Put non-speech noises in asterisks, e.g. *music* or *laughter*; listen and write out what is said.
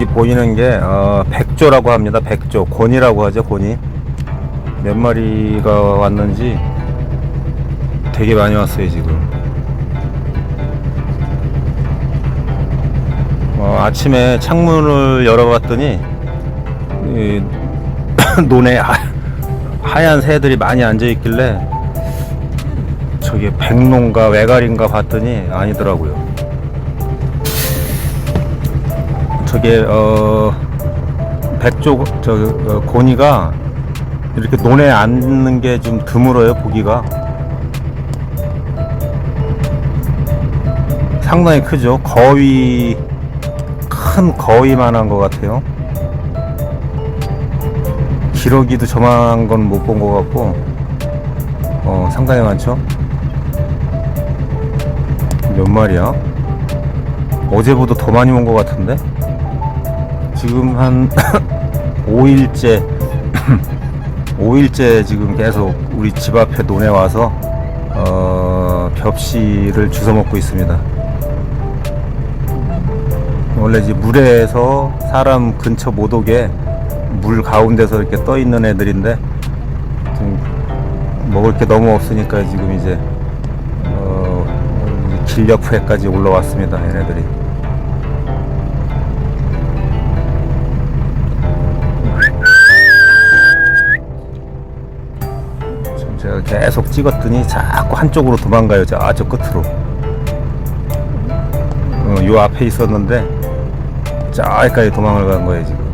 이 보이는 게 어, 백조라고 합니다. 백조 곤이라고 하죠. 곤이 몇 마리가 왔는지 되게 많이 왔어요 지금. 어, 아침에 창문을 열어봤더니 이, *coughs* 논에 하, 하얀 새들이 많이 앉아 있길래 저게 백농가 외갈인가 봤더니 아니더라고요. 저게 어 백조 저 어, 고니가 이렇게 논에 앉는 게 좀 드물어요 보기가. 상당히 크죠. 거위 큰 거위만한 것 같아요. 기러기도 저만한 건 못 본 것 같고 어 상당히 많죠. 몇 마리야? 어제보다 더 많이 온 것 같은데 지금 한 *coughs* 5일째 5일째 *coughs* 지금 계속 우리 집 앞에 논에 와서 어, 벽시를 주워 먹고 있습니다. 원래 이제 물에서 사람 근처 못 오게 물 가운데서 이렇게 떠 있는 애들인데 좀 먹을 게 너무 없으니까 지금 이제 어, 길 옆에까지 올라왔습니다. 얘네들이. 제가 계속 찍었더니 자꾸 한쪽으로 도망가요. 저저 끝으로. 어, 요 앞에 있었는데 저기까지 도망을 간 거예요 지금.